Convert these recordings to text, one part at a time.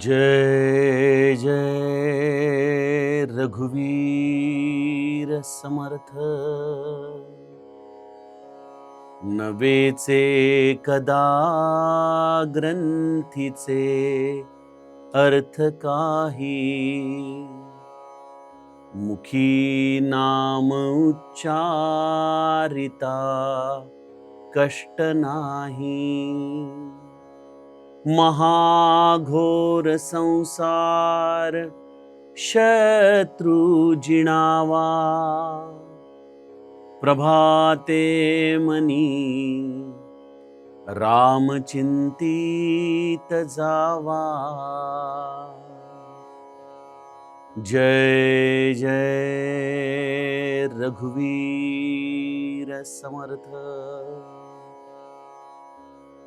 जय जय रघुवीर समर्थ। नवेचे कदा ग्रंथीचे अर्थ काही। मुखी नाम उच्चारिता कष्ट नाही। महाघोर संसार शत्रु जिणावा। प्रभाते मनी रामचिंतित जावा। जय जय रघुवीर समर्थ।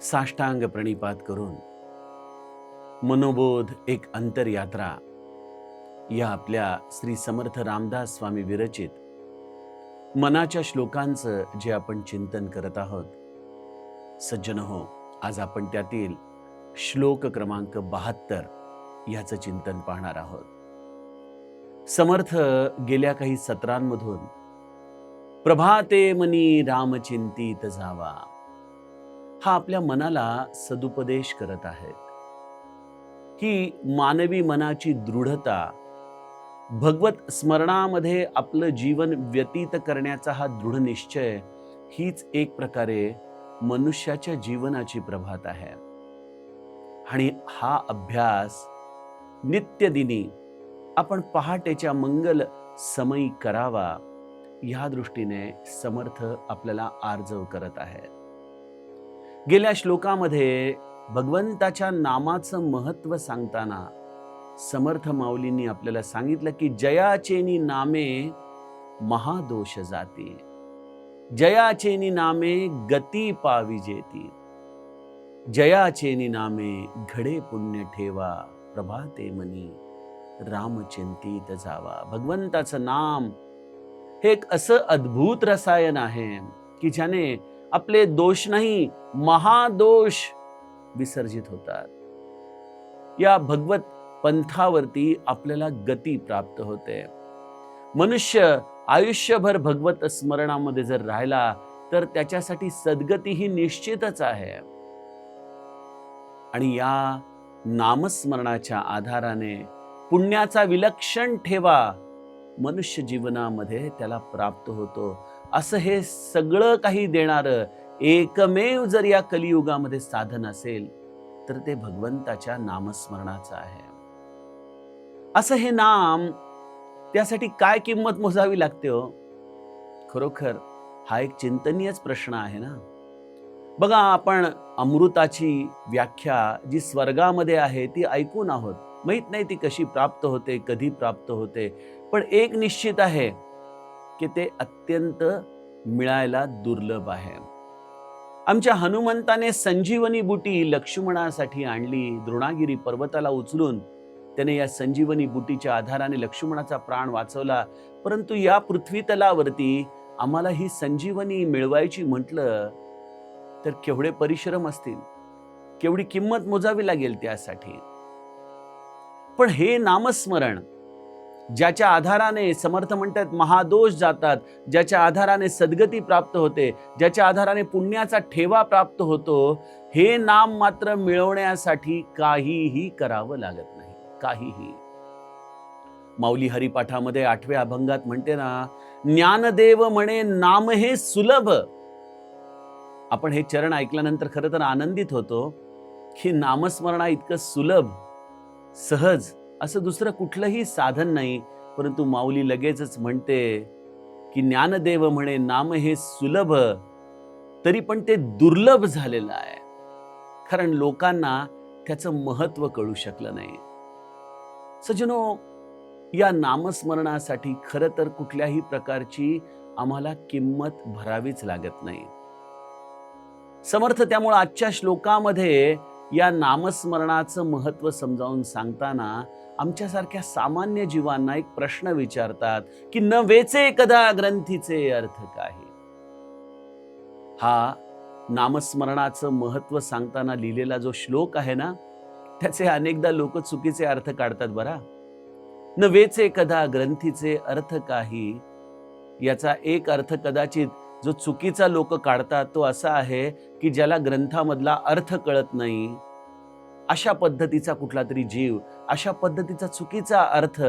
साष्टांग प्रणिपात करून मनोबोध एक अंतरयात्रा या आपल्या श्री समर्थ रामदास स्वामी विरचित मनाच्या श्लोकांचं जे आपण चिंतन करत आहोत. सज्जन हो आज आपण त्यातील श्लोक क्रमांक बहात्तर याचं चिंतन पाहणार आहोत. समर्थ गेल्या काही सत्रांमधून प्रभाते मनी रामचिंतित जावा. हा आपल्या मनाला सदुपदेश करत आहेत. ही मानवी मनाची दृढता भगवत स्मरणामध्ये आपलं जीवन व्यतीत करण्याचा हा दृढ निश्चय हीच एक प्रकारे मनुष्याच्या जीवनाची प्रभात आहे. आणि हा अभ्यास नित्यदिनी आपण पहाटेच्या मंगल समयी करावा या दृष्टीने समर्थ आपल्याला आर्जव करत आहेत. गेल्या श्लोकामध्ये भगवंताच्या नामाचं महत्त्व सांगताना समर्थ माऊलींनी आपल्याला सांगितलं की जयाचेनी नामे महादोष जाती. जयाचेनी नामे गती पाविजेती जयाचेनी नामे घडे पुण्य ठेवा प्रभाते मनी रामचिंतीत जावा. भगवंताचं नाम हे एक असं अद्भुत रसायन आहे की ज्याने आपले दोष नाही महादोष विसर्जित होतात. या भगवत पंथावरती आपल्याला गती प्राप्त होते. मनुष्य आयुष्यभर भगवत स्मरणामध्ये जर राहिला तर त्याच्यासाठी सद्गती ही निश्चितच आहे. आणि या नामस्मरणाच्या आधाराने पुण्याचा विलक्षण ठेवा मनुष्य जीवनामध्ये त्याला प्राप्त होतो. असं हे सगळं काही देणारं एकमेव जर या कलियुगामध्ये साधन असेल तर ते भगवंताच्या नामस्मरणाचं आहे. असं हे नाम त्यासाठी काय किंमत मोजावी लागते हो? खरोखर हा एक चिंतनीयच प्रश्न आहे ना? बघा आपण अमृताची व्याख्या जी स्वर्गामध्ये आहे ती ऐकून आहोत. माहीत नाही ती कशी प्राप्त होते कधी प्राप्त होते पण एक निश्चित आहे की ते अत्यंत मिळायला दुर्लभ आहे. आमच्या हनुमंताने संजीवनी बुटी लक्ष्मणासाठी आणली. द्रोणागिरी पर्वताला उचलून त्याने या संजीवनी बुटीच्या आधाराने लक्ष्मणाचा प्राण वाचवला. परंतु या पृथ्वी तलावरती आम्हाला ही संजीवनी मिळवायची म्हटलं तर केवढे परिश्रम असतील? केवढी किंमत मोजावी लागेल त्यासाठी? पण हे नामस्मरण ज्याच्या आधाराने समर्थ म्हणतात महादोष जातात ज्याच्या आधाराने सद्गती प्राप्त होते ज्याच्या आधाराने पुण्याचा ठेवा प्राप्त होतो हे नाम मात्र मिळवण्यासाठी काहीही करावं लागत नाही. काहीही. माऊली हरिपाठामध्ये आठव्या अभंगात म्हणते ना ज्ञानदेव म्हणे नाम हे सुलभ. आपण हे चरण ऐकल्यानंतर खरं तर आनंदित होतो की नामस्मरणा इतकं सुलभ सहज असं दुसरं कुठलंही साधन नाही परंतु माऊली लगेचच म्हणते की ज्ञानदेव म्हणे नाम हे सुलभ तरी पण ते दुर्लभ झालेलं आहे. कारण लोकांना त्याचं महत्त्व कळू शकलं नाही. सजनो या नामस्मरणासाठी खरं तर कुठल्याही प्रकारची आम्हाला किंमत भरावीच लागत नाही. समर्थ त्यामुळे आजच्या श्लोकामध्ये या नामस्मरणाचं महत्त्व समजावून सांगताना आमच्यासारख्या सामान्य जीवांना एक प्रश्न विचारतात की न वेचे कदा ग्रंथीचे अर्थ काही हा नामस्मरणाचं महत्त्व सांगताना लिहिलेला जो श्लोक आहे ना त्याचे अनेकदा लोक चुकीचे अर्थ काढतात बरा. न वेचे कदा ग्रंथीचे अर्थ काही? याचा एक अर्थ कदाचित जो चुकीचा लोक काढतात तो असा आहे की ज्याला ग्रंथामधला अर्थ कळत नाही. अशा पद्धतीचा कुठला तरी जीव अशा पद्धतीचा चुकीचा अर्थ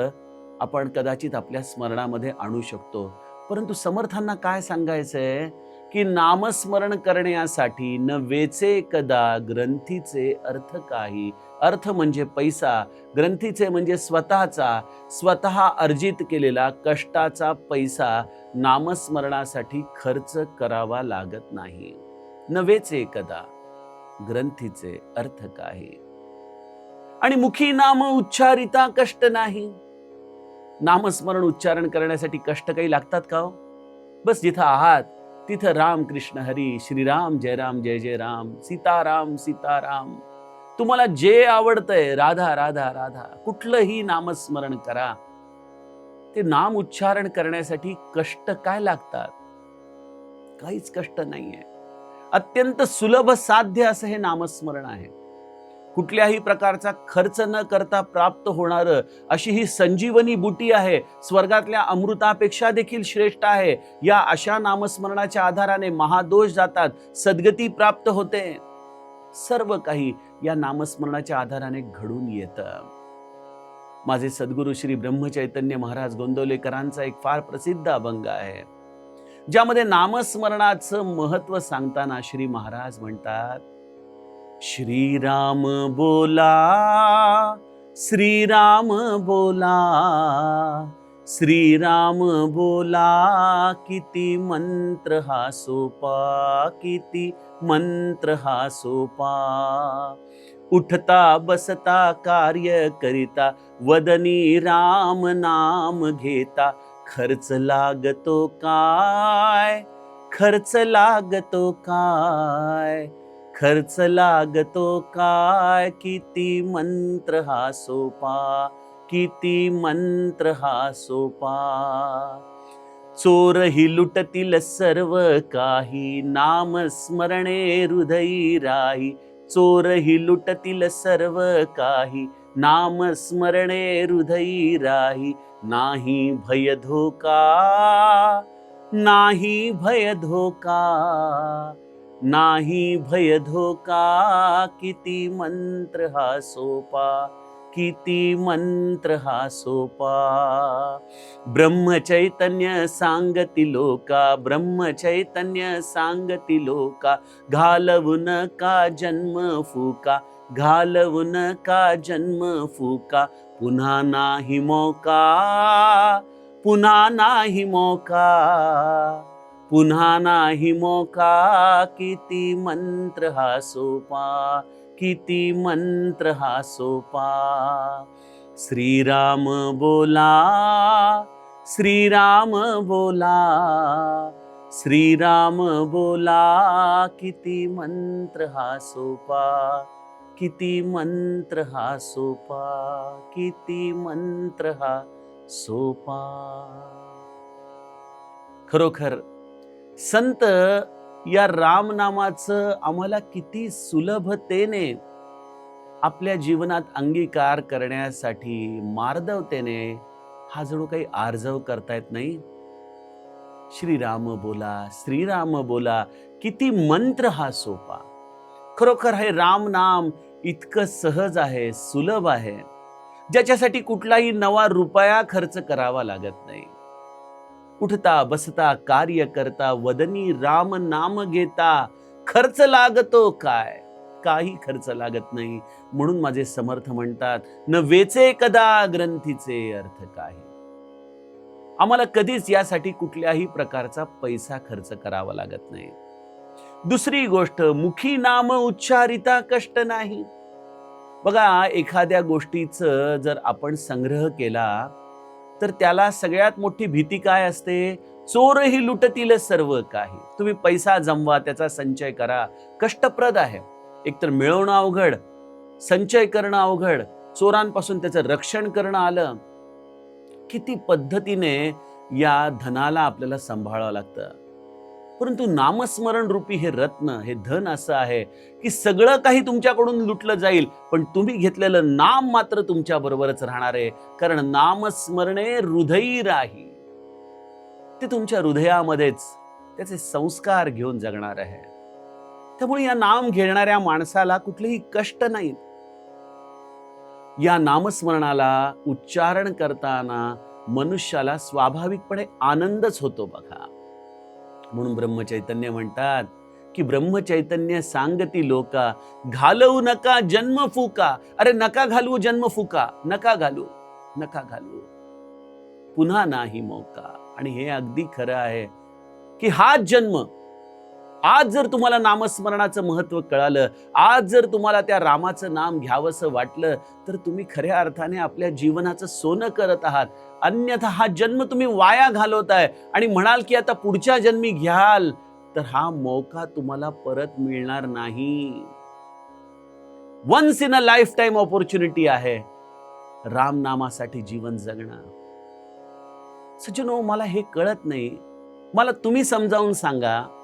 आपण कदाचित आपल्या स्मरणामध्ये आणू शकतो. परंतु समर्थांना काय सांगायचंय? की नामस्मरण करण्यासाठी न वेचे कदा ग्रंथीचे अर्थ काही. अर्थ म्हणजे पैसा ग्रंथीचे म्हणजे स्वतःचा. स्वतः अर्जित केलेला कष्टाचा पैसा नामस्मरणासाठी खर्च करावा लागत नाही. नवेचे कदा ग्रंथीचे अर्थ काही. आणि मुखी नाम उच्चारिता कष्ट नाही. नामस्मरण उच्चारण करण्यासाठी कष्ट काही लागतात का हो? बस जिथं आहात तिथं राम कृष्ण हरी श्रीराम जय राम जय जय राम सीताराम सीताराम. तुम्हाला जे आवडतंय राधा राधा राधा कुठलंही नामस्मरण करा. ते नाम उच्चारण करण्यासाठी कष्ट काय लागतात? काहीच कष्ट नाहीये. अत्यंत सुलभ साध्य असं हे नामस्मरण आहे. कुठल्याही प्रकारचा खर्च न करता प्राप्त होणारं अशी ही संजीवनी बुटी आहे. स्वर्गातल्या अमृतापेक्षा देखील श्रेष्ठ आहे. या अशा नामस्मरणाच्या आधाराने महादोष जातात सद्गती प्राप्त होते. सर्व काही या नामस्मरणाच्या आधाराने घडून येतं. माझे सद्गुरू श्री ब्रह्मचैतन्य महाराज गोंदवलेकरांचा एक फार प्रसिद्ध अभंग आहे. ज्यामध्ये नामस्मरणाचं महत्त्व सांगताना श्री महाराज म्हणतात श्रीराम बोला श्रीराम बोला श्रीराम बोला किती मंत्र हा सोपा किती मंत्र हा सोपा. उठता बसता कार्य करिता वदनी राम नाम घेता खर्च लागतो काय? खर्च लागतो काय? खर्च लागतो काय किती मंत्र हा सोपा? किती मंत्र हा सोपा? चोरही लुटतील सर्व काही नाम स्मरणे हृदयी राही. चोरही लुटतील सर्व काही नाम स्मरणे हृदयी राही. नाही भय धोका नाही भय धोका. नाही भय धोका किती मंत्र हा सोपा किती मंत्र हा सोपा. ब्रह्मचैतन्य सांगती लोका ब्रह्मचैतन्य सांगती लोका घालवून का जन्म फुका घालवून का जन्म फुका पुन्हा नाही मोका पुन्हा नाही मोका. पुन्हा नाही मोका किती मंत्र हा सोपा किती मंत्र हा सोपा. श्रीराम बोला श्रीराम बोला श्रीराम बोला किती मंत्र हा सोपा किती मंत्र हा सोपा किती मंत्र हा सोपा. खरोखर संत या रामनामाचं आम्हाला किती सुलभतेने आपल्या जीवनात अंगीकार करण्यासाठी मार्दवतेने हा जणू काही आर्जव करता येत नाही. श्रीराम बोला श्रीराम बोला किती मंत्र हा सोपा. खरोखर हे राम नाम इतकं सहज आहे सुलभ आहे. ज्याच्यासाठी कुठलाही नवा रुपया खर्च करावा लागत नाही. उठता बसता कार्य करता वदनी राम नाम घेता. खर्च लागतो काय? काही खर्च लागत नाही. म्हणून माझे समर्थ म्हणतात न वेचे कदा ग्रंथीचे अर्थ काही. आम्हाला कधीच यासाठी कुठल्याही प्रकारचा पैसा खर्च करावा लागत नाही. दुसरी गोष्ट मुखी नाम उच्चारिता कष्ट नाही. बघा एखाद्या गोष्टीचं जर आपण संग्रह केला तर त्याला सगळ्यात मोठी भीती काय असते? चोरही लुटतील सर्व काही. तुम्ही पैसा जमवा त्याचा संचय करा. कष्टप्रद आहे. एकतर मिळवणं अवघड संचय करणं अवघड चोरांपासून त्याचं रक्षण करणं आलं. किती पद्धतीने या धनाला आपल्याला सांभाळावं लागतं. परंतु नामस्मरण रूपी हे रत्न हे धन असं आहे की सगळं काही तुमच्याकडून लुटलं जाईल पण तुम्ही घेतलेलं नाम मात्र तुमच्या बरोबरच राहणार आहे कारण नामस्मरणे हृदयी राही. ते तुमच्या हृदयामध्येच त्याचे संस्कार घेऊन जगणार आहे. त्यामुळे या नाम घेणाऱ्या माणसाला कुठलेही कष्ट नाहीत या नामस्मरणाला उच्चारण करताना मनुष्याला स्वाभाविकपणे आनंदच होतो बघा. म्हणून ब्रह्मचैतन्य म्हणतात की ब्रह्मचैतन्य सांगती लोका घालवू नका जन्म फुका. अरे नका घालवू जन्म फुका नका घालू नका घालू पुन्हा नाही मौका. आणि हे अगदी खरं आहे की हाच जन्म आज जर तुम्हाला नामस्मरणाचं महत्त्व कळालं आज जर तुम्हाला त्या रामाचं नाम घ्यावंसं वाटलं तर तुम्ही खऱ्या अर्थाने आपल्या जीवनाचं सोनं करत आहात. अन्यथा हा जन्म तुम्ही वाया घालवताय आणि म्हणाल की आता पुढच्या जन्मी घ्याल तर हा मौका तुम्हाला परत मिळणार नाही. Once in a lifetime opportunity आहे. राम नामासाठी जीवन जगणं. सज्जनो मला हे कळत नाही. मला तुम्ही समजावून सांगा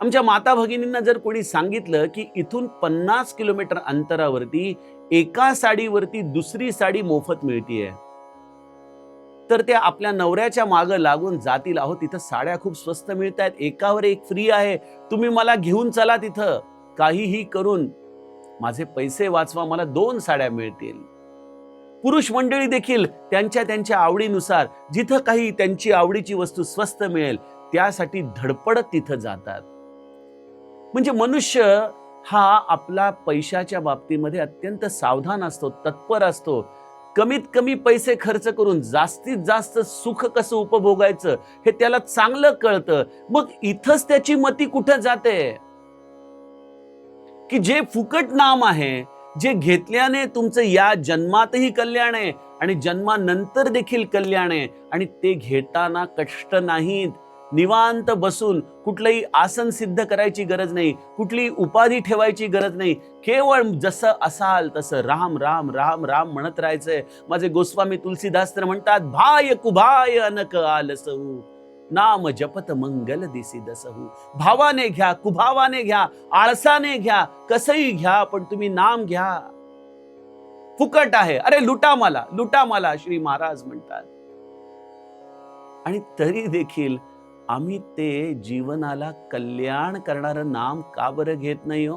आमच्या माता भगिनींना जर कोणी सांगितलं की इथून पन्नास किलोमीटर अंतरावरती एका साडीवरती दुसरी साडी मोफत मिळतीये तर त्या आपल्या नवऱ्याच्या मागं लागून जातील. आहो तिथं साड्या खूप स्वस्त मिळत आहेत एकावर एक फ्री आहे. तुम्ही मला घेऊन चला तिथं. काहीही करून माझे पैसे वाचवा मला दोन साड्या मिळतील. पुरुष मंडळी देखील त्यांच्या त्यांच्या आवडीनुसार जिथं काही त्यांची आवडीची वस्तू स्वस्त मिळेल त्यासाठी धडपडत तिथं जातात. म्हणजे मनुष्य हा आपला पैशाच्या बाबतीमध्ये अत्यंत सावधान असतो तत्पर असतो. कमीत कमी पैसे खर्च करून जास्तीत जास्त सुख कसं उपभोगायचं हे त्याला चांगलं कळतं. मग इथंच त्याची मती कुठं जाते? की जे फुकट नाम आहे जे घेतल्याने तुमचं या जन्मातही कल्याण आहे आणि जन्मानंतर देखील कल्याण आहे आणि ते घेताना कष्ट नाहीत. निवांत बसून कुठलंही आसन सिद्ध करायची गरज नाही कुठली उपाधी ठेवायची गरज नाही. केवळ जसं असाल तसं राम राम राम राम म्हणत राहायचंय. माझे गोस्वामी तुलसीदास तर म्हणतात भाय कुभाय अनक आलसहू नाम जपत मंगल दिसी दसहू. भावाने घ्या कुभावाने घ्या आळसाने घ्या कसंही घ्या पण तुम्ही नाम घ्या. फुकट आहे. अरे लुटा मला लुटा मला श्री महाराज म्हणतात. आणि तरी देखील आम्ही ते जीवनाला कल्याण करणारं नाम का बरं घेत नाही हो?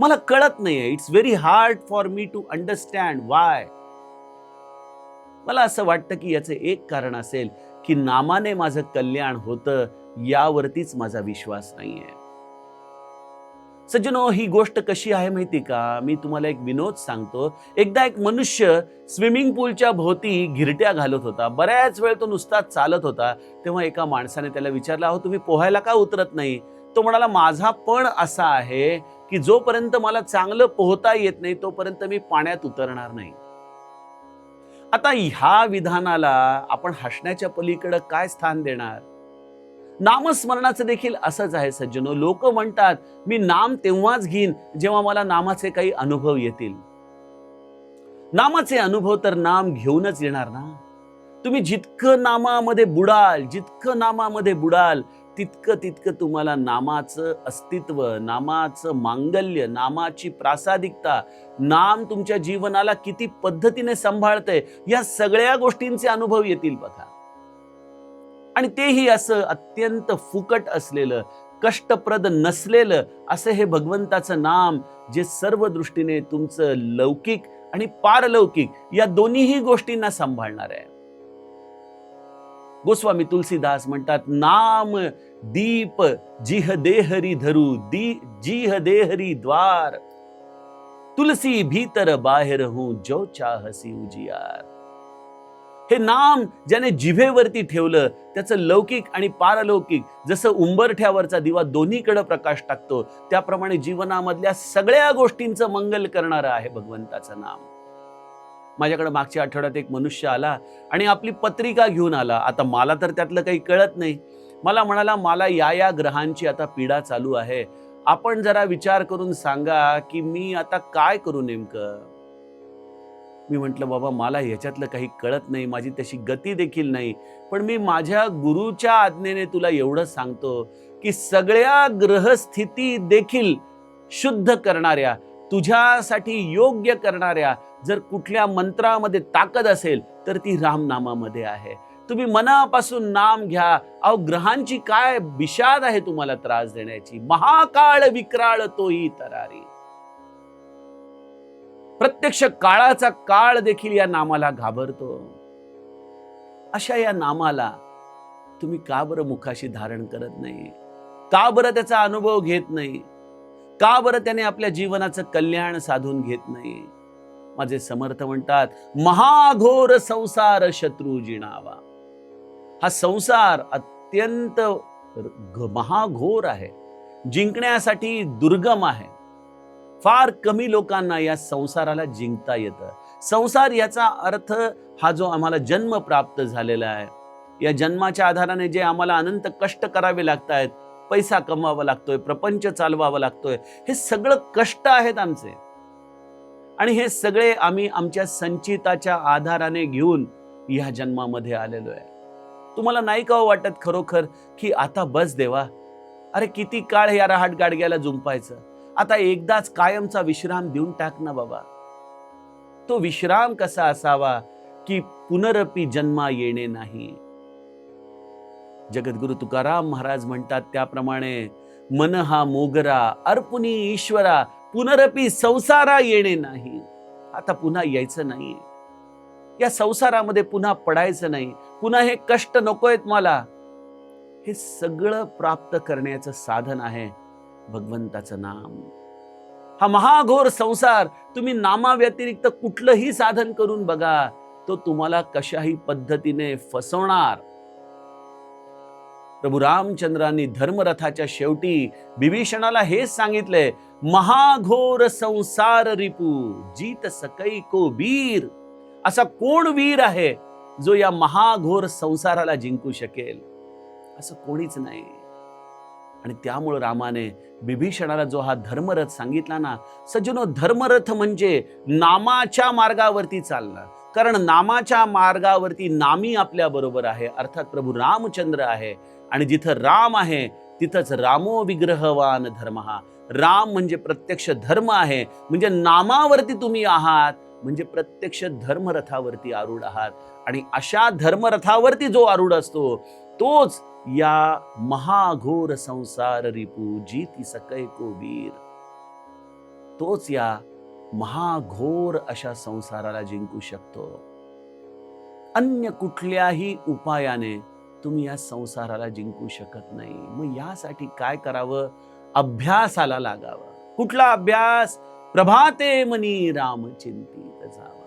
मला कळत नाहीये. It's very hard for me to understand why मला असं वाटतं की याचं एक कारण असेल की नामाने माझं कल्याण होतं यावरतीच माझा विश्वास नाहीये. सज्जनो ही गोष्ट कशी आहे माहिती का? मी तुम्हाला एक विनोद सांगतो. एकदा एक मनुष्य स्विमिंग पूलच्या भोवती घिरट्या घालत होता. बऱ्याच वेळ तो नुसता चालत होता. तेव्हा एका माणसाने त्याला विचारलं अहो तुम्ही पोहायला का उतरत नाही? तो म्हणाला माझा पण असा आहे की जोपर्यंत मला चांगलं पोहता येत नाही तोपर्यंत मी पाण्यात उतरणार नाही. आता ह्या विधानाला आपण हसण्याच्या पलीकडे काय स्थान देणार? नामस्मरणाचं देखील असंच आहे सज्जनो. लोक म्हणतात मी नाम तेव्हाच घेईन जेव्हा मला नामाचे काही अनुभव येतील. नामाचे अनुभव तर नाम घेऊनच येणार ना? तुम्ही जितकं नामामध्ये बुडाल जितकं नामामध्ये बुडाल तितकं तितकं तुम्हाला नामाचं अस्तित्व नामाचं मांगल्य नामाची प्रासादिकता नाम तुमच्या जीवनाला किती पद्धतीने सांभाळतंय या सगळ्या गोष्टींचे अनुभव येतील बघा. आणि तेही असं अत्यंत फुकट असलेलं कष्टप्रद नसलेलं असं हे भगवंताचं नाम जे सर्व दृष्टीने तुमचं लौकिक आणि पारलौकिक या दोन्हीही गोष्टींना सांभाळणार आहे. गोस्वामी तुलसीदास म्हणतात नाम दीप जिह देहरी धरू दी जिह देहरी द्वार. तुलसी भीतर बाहेर हूं जो चाहसी उजियार. हे नाम ज्याने जिभेवरती ठेवलं त्याचं लौकिक आणि पारलौकिक जसं उंबरठ्यावरचा दिवा दोन्हीकडे प्रकाश टाकतो त्याप्रमाणे जीवनामधल्या सगळ्या गोष्टींचं मंगल करणारं आहे भगवंताचं नाम. माझ्याकडे मागच्या आठवड्यात एक मनुष्य आला आणि आपली पत्रिका घेऊन आला. आता मला तर त्यातलं काही कळत नाही. मला म्हणाला मला या या ग्रहांची आता पीडा चालू आहे. आपण जरा विचार करून सांगा की मी आता काय करू नेमकं? मी म्हटलं बाबा मला ह्याच्यातलं काही कळत नाही माझी तशी गती देखील नाही. पण मी माझ्या गुरुच्या आज्ञेने तुला एवढं सांगतो की सगळ्या ग्रहस्थिती देखील शुद्ध करणाऱ्या तुझ्यासाठी योग्य करणाऱ्या जर कुठल्या मंत्रामध्ये ताकद असेल तर ती रामनामामध्ये आहे. तुम्ही मनापासून नाम घ्या. अहो ग्रहांची काय विषाद आहे तुम्हाला त्रास देण्याची? महाकाळ विक्राळ तोही तरारी. प्रत्यक्ष काळाचा काळ देखील या नामाला घाबरतो. अशा या नामाला तुम्ही का बरं मुखाशी धारण करत नाही? का बरं त्याचा अनुभव घेत नाही? का बरं त्याने आपल्या जीवनाचं कल्याण साधून घेत नाही? माझे समर्थ म्हणतात महाघोर संसार शत्रू जिणावा. हा संसार अत्यंत महाघोर आहे. जिंकण्यासाठी दुर्गम आहे. फार कमी लोकांना या संसाराला जिंकता येतं. संसार याचा अर्थ हा जो आम्हाला जन्म प्राप्त झालेला आहे. या जन्माच्या आधाराने जे आम्हाला अनंत कष्ट करावे लागत आहेत पैसा कमवावा लागतोय प्रपंच चालवावा लागतोय हे सगळं कष्ट आहेत आमचे. आणि हे सगळे आम्ही आमच्या संचिताच्या आधाराने घेऊन या जन्मामध्ये आलेलो आहे. तुम्हाला नाही का हो वाटत खरोखर की आता बस देवा. अरे किती काळ या रहाट गाडग्याला जुंपायचं? आता एकदाच कायमचा विश्राम देऊन टाक ना बाबा. तो विश्राम कसा असावा की पुनरपी जन्मा येणे नाही. जगद्गुरु तुकाराम महाराज म्हणतात त्याप्रमाणे मन हा मोगरा अर्पुनी ईश्वरा पुनरपी संसारा येणे नाही. आता पुन्हा यायचं नाही या संसारामध्ये पुन्हा पडायचं नाही. पुन्हा हे कष्ट नकोयत मला. हे सगळं प्राप्त करण्याचं साधन आहे. भगवंताचं नाम. हा महाघोर संसार तुम्ही नामाव्यतिरिक्त कुठलंही साधन करून बघा तो तुम्हाला कशाही पद्धतीने फसवणार. प्रभू रामचंद्रांनी धर्मरथाच्या शेवटी विभीषणाला हेच सांगितलंय महाघोर संसार रिपू जीत सकई को वीर. असा कोण वीर आहे जो या महाघोर संसाराला जिंकू शकेल? असं कोणीच नाही. आणि त्यामुळं रामाने विभीषणाला जो हा धर्मरथ सांगितला ना सज्जनो धर्मरथ म्हणजे नामाच्या मार्गावरती चालणं. कारण नामाच्या मार्गावरती नामी आपल्या बरोबर आहे. अर्थात प्रभू रामचंद्र आहे आणि जिथं राम आहे तिथंच रामो विग्रहवान धर्म. हा राम म्हणजे प्रत्यक्ष धर्म आहे. म्हणजे नामावरती तुम्ही आहात म्हणजे प्रत्यक्ष धर्मरथावरती आरूढ आहात. आणि अशा धर्मरथावरती जो आरूढ असतो तोच या महाघोर संसार रिपू जीती सकै को वीर. तोच या महाघोर अशा संसाराला जिंकू शकतो. अन्य कुठल्याही उपायाने तुम्ही या संसाराला जिंकू शकत नाही. मग यासाठी काय करावं? अभ्यासाला लागावं. कुठला अभ्यास? प्रभाते मनी राम चिंतित जावा.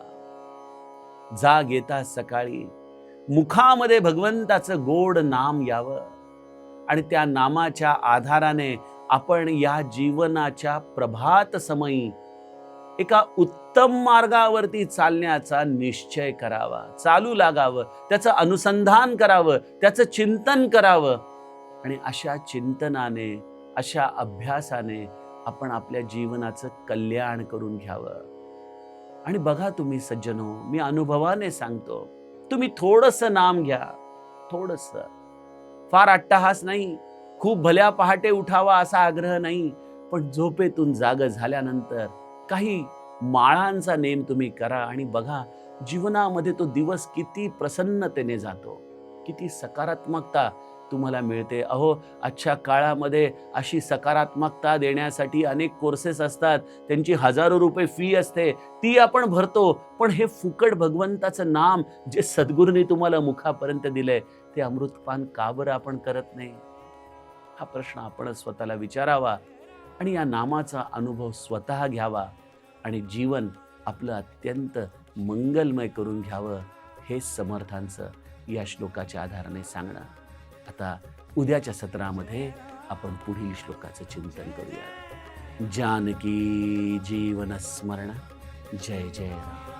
जाग येता सकाळी मुखामध्ये भगवंताचं गोड नाम यावं. आणि त्या नामाच्या आधाराने आपण या जीवनाच्या प्रभात समयी एका उत्तम मार्गावरती चालण्याचा निश्चय करावा. चालू लागावं. त्याचं अनुसंधान करावं. त्याचं चिंतन करावं. आणि अशा चिंतनाने अशा अभ्यासाने आपण आपल्या जीवनाचं कल्याण करून घ्यावं. आणि बघा तुम्ही सज्जनो मी अनुभवाने सांगतो तुम्ही थोडस नाम घ्या. थोडस. फार अट्टहास नाही. खूप भल्या पहाटे उठावा असा आग्रह नाही. पण झोपेतून जाग झाल्यानंतर काही माळांचा नेम तुम्ही करा आणि बघा जीवनामध्ये तो दिवस किती प्रसन्नतेने जातो. किती सकारात्मकता तुम्हाला मिळते. अहो आजच्या काळामध्ये अशी सकारात्मकता देण्यासाठी अनेक कोर्सेस असतात. त्यांची हजारो रुपये फी असते. ती आपण भरतो. पण हे फुकट भगवंताचं नाम जे सद्गुरूंनी तुम्हाला मुखापर्यंत दिलंय ते अमृतपान का बरं आपण करत नाही? हा प्रश्न आपण स्वतःला विचारावा आणि या नामाचा अनुभव स्वतः घ्यावा आणि जीवन आपलं अत्यंत मंगलमय करून घ्यावं हे समर्थांचं या श्लोकाच्या आधाराने सांगणं. आता उद्याच्या सत्रामध्ये आपण पुढील श्लोकाचं चिंतन करूया. जानकी जीवन स्मरण. जय जय राम.